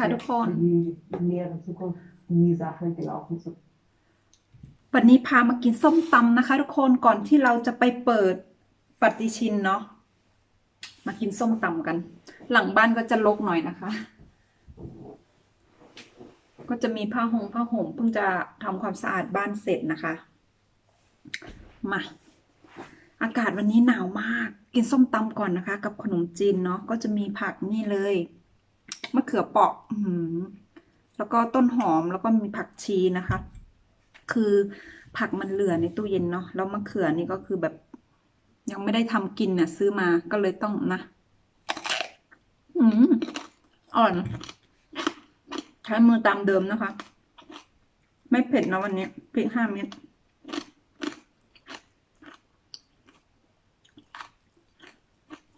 ค่ะทุกคน die in näherer Zukunft nie Sache gelaufen zu วันนี้พามากินส้มตำนะคะ ทุกคนก่อนที่เราจะไปเปิดปฏิชินเนาะมากินส้มตำกัน หลังบ้านก็จะรกหน่อยนะคะ ก็จะมีผ้าห่มผ้าห่มเพิ่งจะทำความสะอาดบ้านเสร็จนะคะ มาอากาศวันนี้หนาวมาก กินส้มตำก่อนนะคะ กับขนมจีนเนาะก็จะมีผักนี่เลย มะเขือเปราะแล้วก็ต้นหอมแล้วก็มีผักชีนะคะ คือผักมันเหลือในตู้เย็นเนาะแล้วมะเขือนี่ก็คือแบบยังไม่ได้ทำกินน่ะ ซื้อมาก็เลยต้องนะอืมอ่อน ใช้มือตามเดิมนะคะ ไม่เผ็ดนะวันนี้พริกห้าเม็ด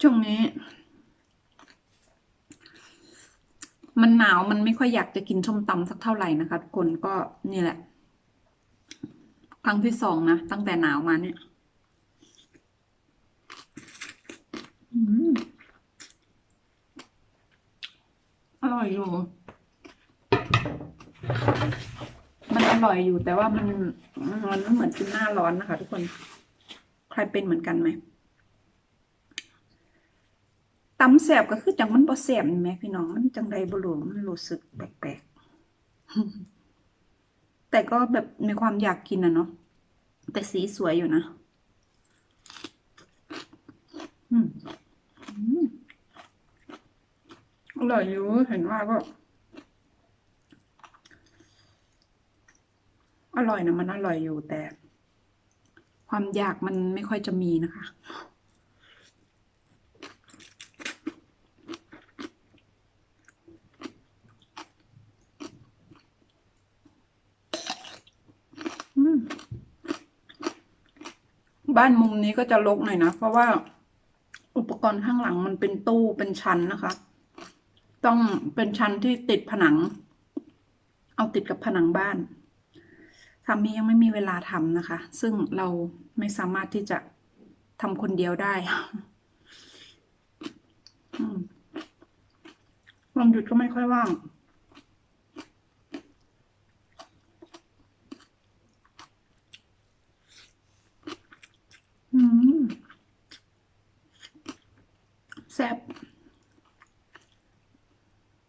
ช่วงนี้ มันหนาวมันไม่ค่อยอยากจะกินส้มตำสักเท่าไหร่นะคะทุกคนก็นี่แหละ ครั้งที่สองนะ ตั้งแต่หนาวมาเนี่ยอร่อยอยู่ มันอร่อยอยู่แต่ว่ามันมันเหมือนกินหน้าร้อนนะคะทุกคน ใครเป็นเหมือนกันไหม ตำแสบก็คือจังมันบ่แสบนี่แหมพี่น้องมันจังใดบ่รู้มันรู้สึกแปลกๆแต่ก็แบบมีความอยากกินอะเนาะแต่สีสวยอยู่นะอืมอร่อยอยู่เห็นว่าก็อร่อยนะมันอร่อยอยู่แต่ ความอยากมันไม่ค่อยจะมีนะคะ อืม บ้านมุมนี้ก็จะรกหน่อยนะ เพราะว่าอุปกรณ์ข้างหลังมันเป็นตู้เป็นชั้นนะคะ ต้องเป็นชั้นที่ติดผนัง เอาติดกับผนังบ้านสามียังไม่มีเวลาทำนะคะ ซึ่งเราไม่สามารถที่จะทำคนเดียวได้วันหยุดก็ไม่ค่อยว่าง อืม แซ่บ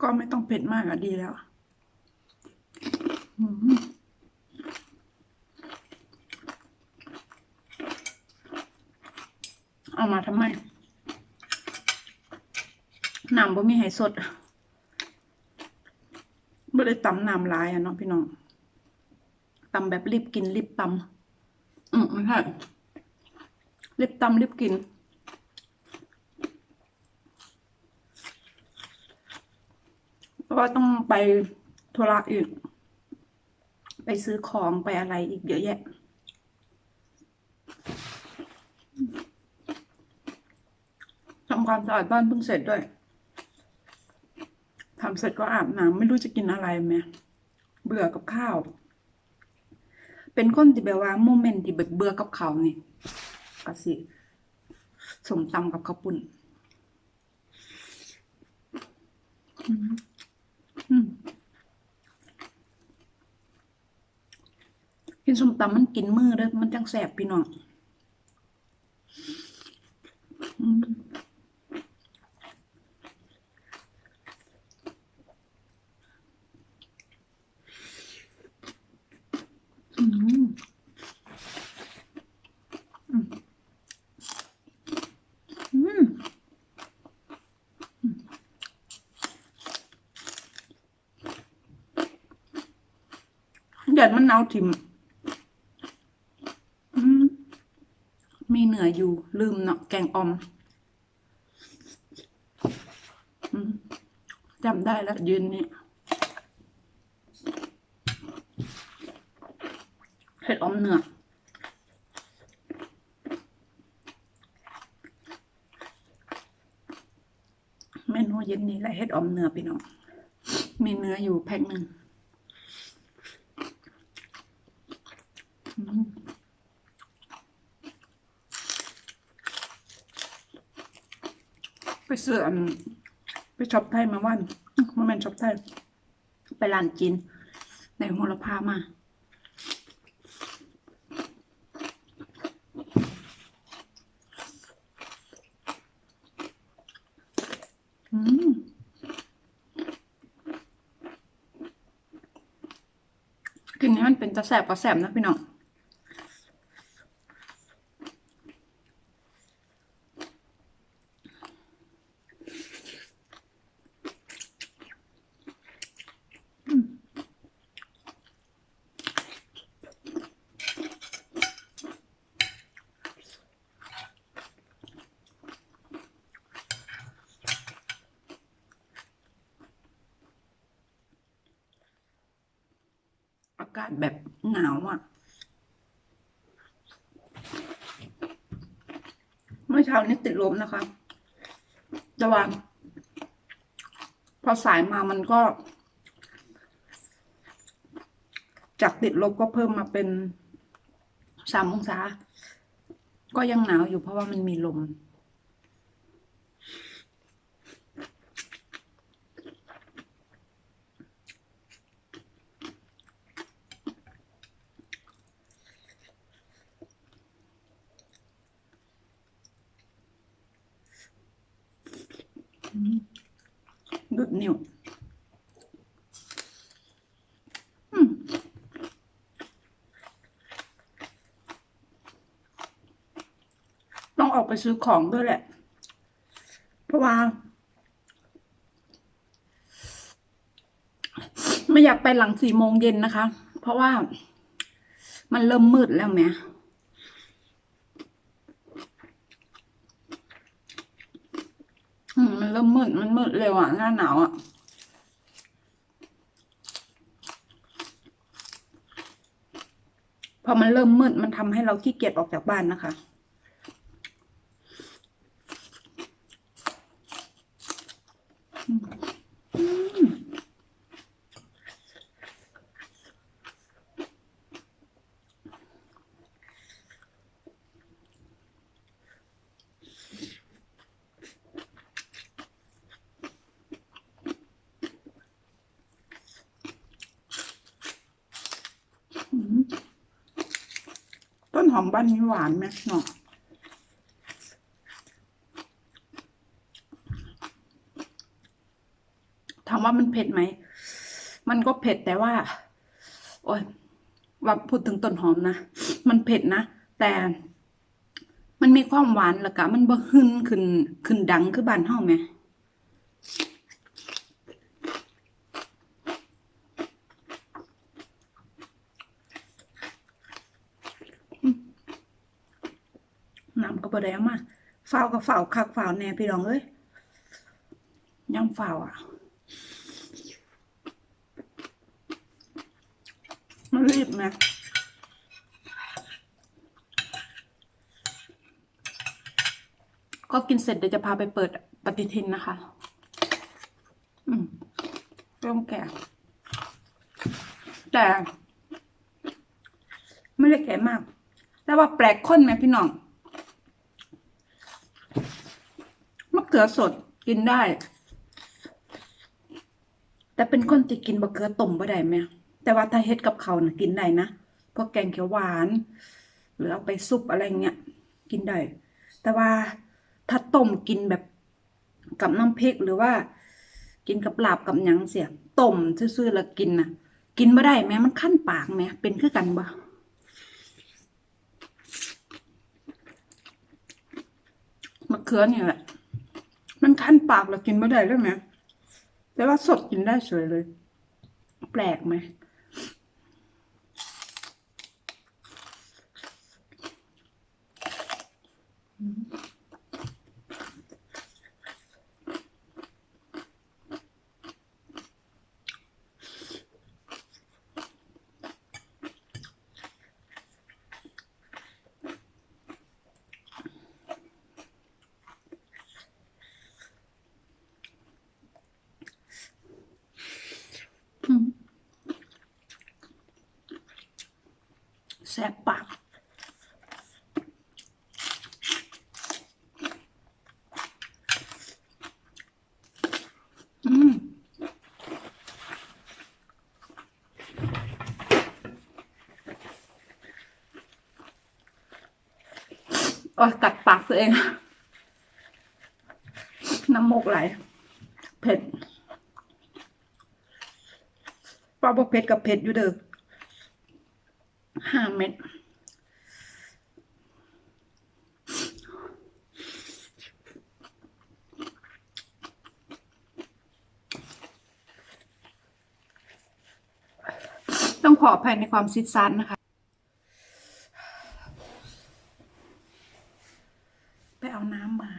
ก็ไม่ต้องเผ็ดมากอะดีแล้วเอามาทำไมน้ำบ่มีให้สดบ่ได้ตำน้ำลายอะเนาะพี่น้องตำแบบรีบกินรีบตำอืมไม่ใช่รีบตำรีบกิน เพราะว่าต้องไปธุระอีก ไปซื้อของไปอะไรอีกเยอะแยะ ทำความสะอาดบ้านเพิ่งเสร็จด้วย ทำเสร็จก็อาบน้ำไม่รู้จะกินอะไรแม่เบื่อกับข้าว เป็นคนที่แบบว่าโมเมนต์ที่แบบเบื่อกับเขาวนี่ก็สิสมตำกับข้าวปุ้นอืมอืม กินส้มตำมันกินมือเด้อมันจังแสบพี่น้องอืมอืม อืม หยัดมันหนาถิ่มมีเหนืออยู่ ลืมเนาะแกงออมจำได้แล้วยืนนี่เห็ดออมเนื้อเมนูเย็นนี้แหละเฮ็ดออมเนื้อพี่น้องมีเนื้ออยู่แพ็คหนึ่งอืมไป ซื้ออันไปช็อปไทยมาวันมาแมนช็อปไทยไปร้านจีนในโหระพามาอืมกินให้มันเป็นตะแสบก็แสบนะพี่น้อง อากาศแบบหนาวอะ เมื่ อเช้านี้ติดลมนะคะจะว่าพอสายมามันก็ จากติดลบก็เพิ่มมาเป็นสามองศา ก็ยังหนาวอยู่เพราะว่ามันมีลม ดุด นิ้วต้องออกไปซื้อของด้วยแหละ เพราะว่า ไม่อยากไปหลังสี่โมงเย็นนะคะ เพราะว่ามันเริ่มมืดแล้วแม่อืมมันเริ่มมืด มันมืด เร็วอะหน้าหนาวอะพอมันเริ่มมืดมันทำให้เราขี้เกียจออกจากบ้านนะคะ อืมอืมต้นหอม บ้านนี้หวานไหมเนาะถามว่ามันเผ็ดไหม มันก็เผ็ดแต่ว่า โอ้ยว่าพูดถึงต้นหอมนะ มันเผ็ดนะ แต่มันมีความหวานแล้วก็มันบ่หึนขึ้นขึ้นดังคือบ้านเฮาไหม น้ำก็ บ่ได้เอามาฝ้าวก็ฝ้าคักเฝ้าแน่พี่น้องเอ้ยยังฝ้าอะมันรีบนะก็กินเสร็จเดี๋ยวจะพาไปเปิดปฏิทินนะคะ อืมเริ่มแก่ แต่ ไม่ได้แก่มาก แต่ว่าแปลกข้นไหมพี่น้อง มะ เขือสดกินได้ แต่เป็นคนที่กินมะเขือต้มบ่ได้ไหมแต่ว่าถ้าเฮ็ดกับเขานะกินได้นะพวกแกงเขียวหวาน หรือเอาไปซุปอะไรเงี้ยกินได้ แต่ว่าถ้าต้มกินแบบกับน้ำพริกหรือว่า กินกับลาบกับหยังเสียต้มซื่อๆแล้วกินนะกินบ่ได้แม้มันคั้นปากแม้เป็นคือกันบ่มะเขือนี่แหละ มันคั้นปากเรากินไม่ได้ด้วยไหมแต่ว่าสดกินได้เฉยเลย แปลกไหม แสบปากโอ้ยกัดปากตัวเอง น้ำมูกไหล เผ็ดปลาบอกเผ็ดกับเผ็ดอยู่เด้อ ห้าเม็ดต้องขออภัยในความซิดซันนะคะ ไปเอาน้ำมา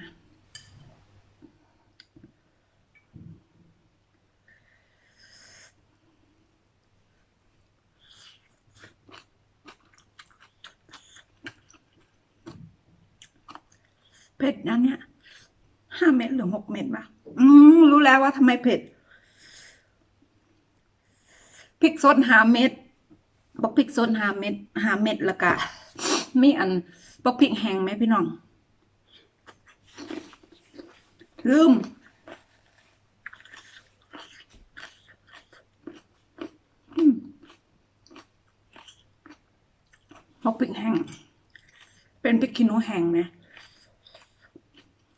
เผ็ดนะเนี่ยห้าเม็ดหรือหกเม็ดปะอืมรู้แล้วว่าทำไมเผ็ดพริกสดหาเม็ดบอกพริกสดหาเม็ดหาเม็ดล้วก็มีอันบอกพริกแห้งไหมพี่น้องลืมอืมบอกพริกแห้งเป็นพริกขี้หนูแห้งไหม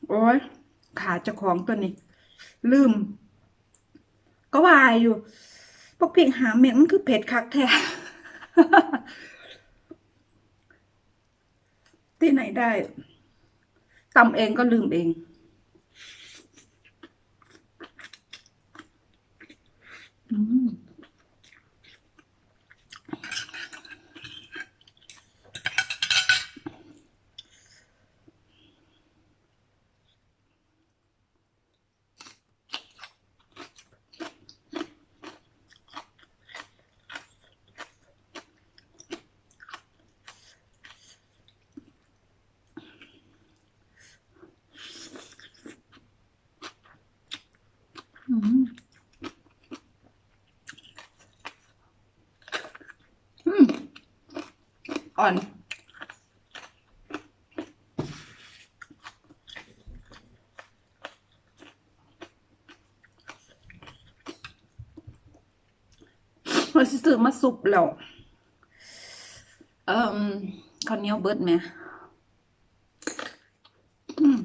โอ้ยขาเจะของตัวนี้ ลืม ก็วายอยู่พวกเพริกหาเม็ดมันคือเผ็ดคักแท้ที่ไหนได้ตำเองก็ลืมเองอืม อืมอืม ก่อน เราซื้อมาสุปแล้ว เอ่อข้าวเหนียวเบิดไหมอืม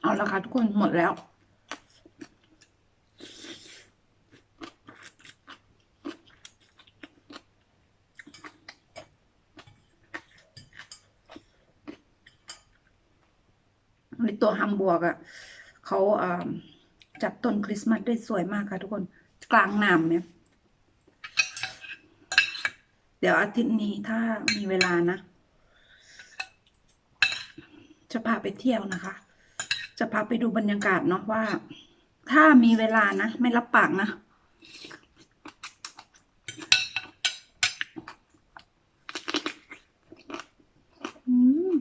เอาละ ค่ะทุกคนหมดแล้ว ในตัวฮัมบวกอะเขาอ่าจัดต้นคริสต์มาสได้สวยมากค่ะทุกคนกลางน้ำเนี่ย เดี๋ยวอาทิตย์นี้ถ้ามีเวลานะ จะพาไปเที่ยวนะคะ จะพาไปดูบรรยากาศเนาะว่า ถ้ามีเวลานะ ไม่รับปากนะ อืม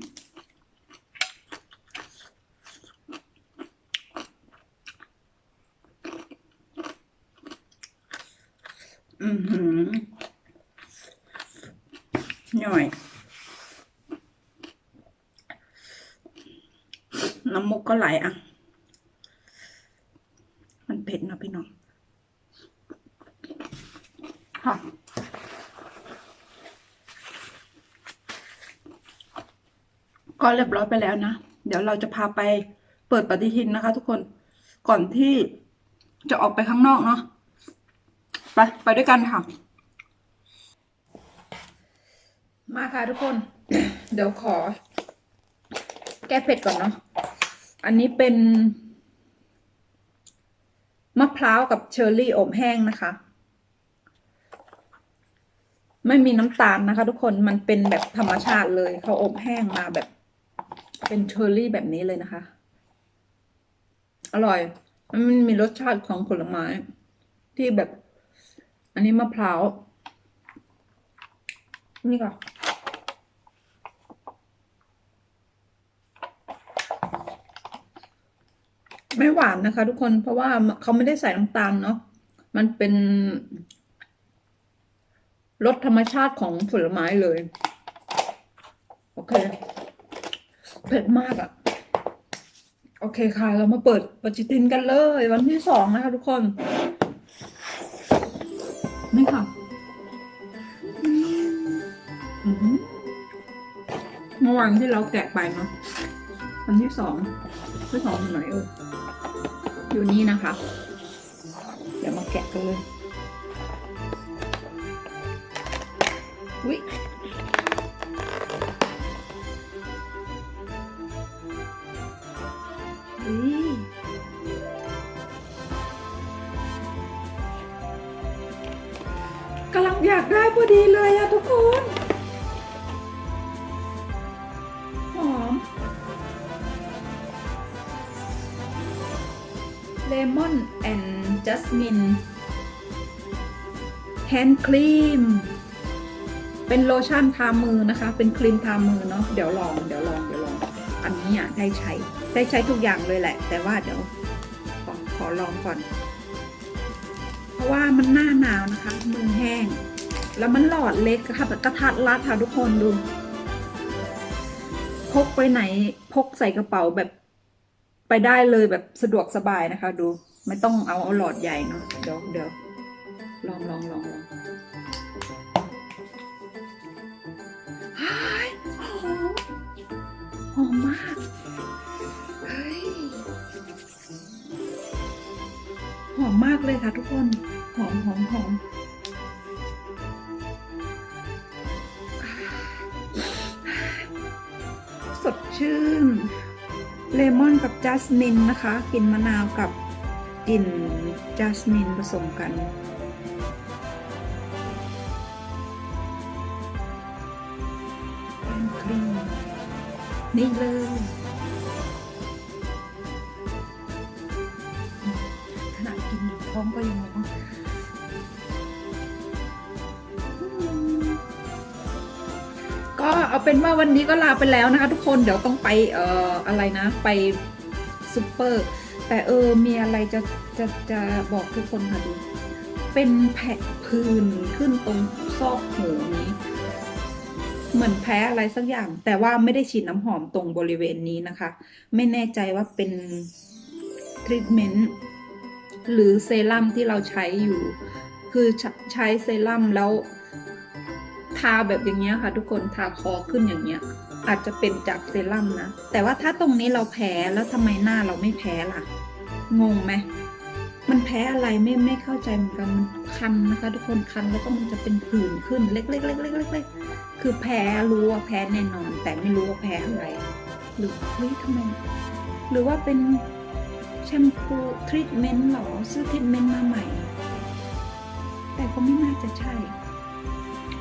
อือหือหน่อย น้ำมุกก็ไหลอะ มันเผ็ดนะพี่น้องค่ะก็เรียบร้อยไปแล้วนะ เดี๋ยวเราจะพาไปเปิดปฏิทินนะคะ ทุกคน ก่อนที่จะออกไปข้างนอกเนาะ ไป ไปด้วยกันค่ะ มาค่ะทุกคน เดี๋ยวขอ แก้เผ็ดก่อนเนาะ อันนี้เป็นมะพร้าวกับเชอร์รี่อบแห้งนะคะ ไม่มีน้ำตาลนะคะ ทุกคนมันเป็นแบบธรรมชาติเลยเขาอบแห้งมาแบบ เป็นเชอร์รี่แบบนี้เลยนะคะ อร่อย มันมีรสชาติของผลไม้ ที่แบบ อันนี้มะพร้าวนี่ก่อน ไม่หวานนะคะ ทุกคนเพราะว่าเขาไม่ได้ใส่น้ำตาลเนาะมันเป็นรสธรรมชาติของผลไม้เลย โอเค เผ็ดมากอะ่ะ โอเคค่ะ เรามาเปิดปฏิทินกันเลย วันที่สองนะคะทุกคน นี่ค่ะเมื่อวานที่เราแกะไปเนาะวันที่สองที่สองอยู่ไหนเออ อยู่นี่นะคะ เดี๋ยวมาแกะกันเลยวิวิกำลังอยากได้พอดีเลยอะทุกคน มินแฮนด์ครีม เป็นโลชั่นทามือนะคะ เป็นครีมทามือเนาะ เดี๋ยวลอง เดี๋ยวลอง เดี๋ยวลอง อันนี้อะได้ใช้ ได้ใช้ทุกอย่างเลยแหละ แต่ว่าเดี๋ยวขอขอลองก่อน เพราะว่ามันหน้าหนาวนะคะ มือแห้ง แล้วมันหลอดเล็กค่ะแบบกระทัดรัดค่ะทุกคนดู พกไปไหน พกใส่กระเป๋าแบบไปได้เลยแบบสะดวกสบายนะคะดู ไม่ต้องเอาเอาหลอดใหญ่เนาะเดี๋ยวเดี๋ยวลองลองลองลองหอมหอมมากเฮ้ยหอมมากเลยค่ะทุกคนหอมหอมหอมสดชื่น เลมอนกับจัสมินนะคะกลิ่นมะนาวกับ กลิ่นจัสมินผสมกันแป้งครีมนี่เลยขนาดกินอยู่ท้องก็ยังร้องก็เอาเป็นว่าวันนี้ก็ลาไปแล้วนะคะทุกคนเดี๋ยวต้องไปเอ่ออะไรนะ ไปซูเปอร์ แต่เออมีอะไรจะจะจะบอกทุกคนค่ะดู เป็นแผลผื่นขึ้นตรงซอกหูนี้ เหมือนแพ้อะไรสักอย่าง แต่ว่าไม่ได้ฉีดน้ำหอมตรงบริเวณนี้นะคะ ไม่แน่ใจว่าเป็นทรีทเมนต์หรือเซรั่มที่เราใช้อยู่ คือใช้ใช้เซรั่มแล้วทาแบบอย่างเงี้ยค่ะ ทุกคนทาคอขึ้นอย่างเงี้ย อาจจะเป็นจากเซรั่มนะ แต่ว่าถ้าตรงนี้เราแพ้แล้วทำไมหน้าเราไม่แพ้ล่ะ งงไหมมันแพ้อะไรไม่ไม่เข้าใจเหมือนกันมันคันนะคะ ทุกคนคันแล้วก็มันจะเป็นผื่นขึ้นเล็กๆเล็กๆเล็กๆคือแพ้รู้ว่าแพ้แน่นอน แต่ไม่รู้ว่าแพ้อะไร หรือเฮ้ยทำไมหรือว่าเป็นแชมพูทรีทเมนต์หรอซื้อทรีทเมนต์มาใหม่ แต่ก็ไม่น่าจะใช่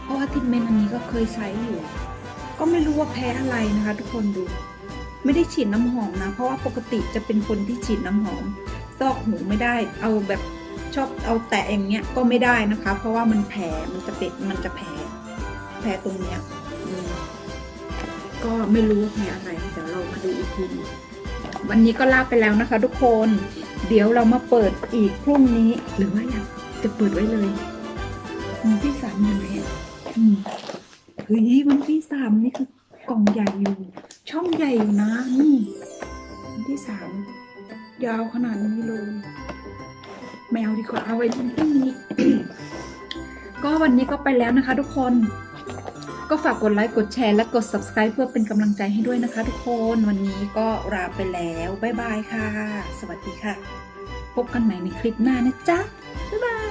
เพราะว่าทรีทเมนต์อันนี้ก็เคยใช้อยู่ ก็ไม่รู้ว่าแพ้อะไรนะคะ ทุกคนดู ไม่ได้ฉีดน้ำหอมนะ เพราะว่าปกติจะเป็นคนที่ฉีดน้ำหอม ซอกหูไม่ได้ เอาแบบชอบเอาแตะอย่างเงี้ยก็ไม่ได้นะคะ เพราะว่ามันแผลมันจะเป็นมันจะแผลแผลตรงเนี้ยก็ไม่รู้ว่าแผลอะไรเดี๋ยวเรามาดูอีกทีวันนี้ก็ลาไปแล้วนะคะ ทุกคน เดี๋ยวเรามาเปิดอีกพรุ่งนี้ หรือว่าอยากจะเปิดไว้เลยที่สามยังไงอืม เฮ้ยวันที่สามนี่คือกล่องใหญ่อยู่ ช่องใหญ่อยู่นะนี่วันที่สามยาวขนาดนี้เลยแมวดีกว่าเอาไว้พรุ่งนี้ก็วันนี้ก็ไปแล้วนะคะ ทุกคน ก็ฝากกดไลค์กดแชร์และกด subscribe เพื่อเป็นกำลังใจให้ด้วยนะคะ ทุกคนวันนี้ก็ลาไปแล้วบ๊ายบายค่ะ สวัสดีค่ะ พบกันใหม่ในคลิปหน้านะจ๊ะบ๊ายบาย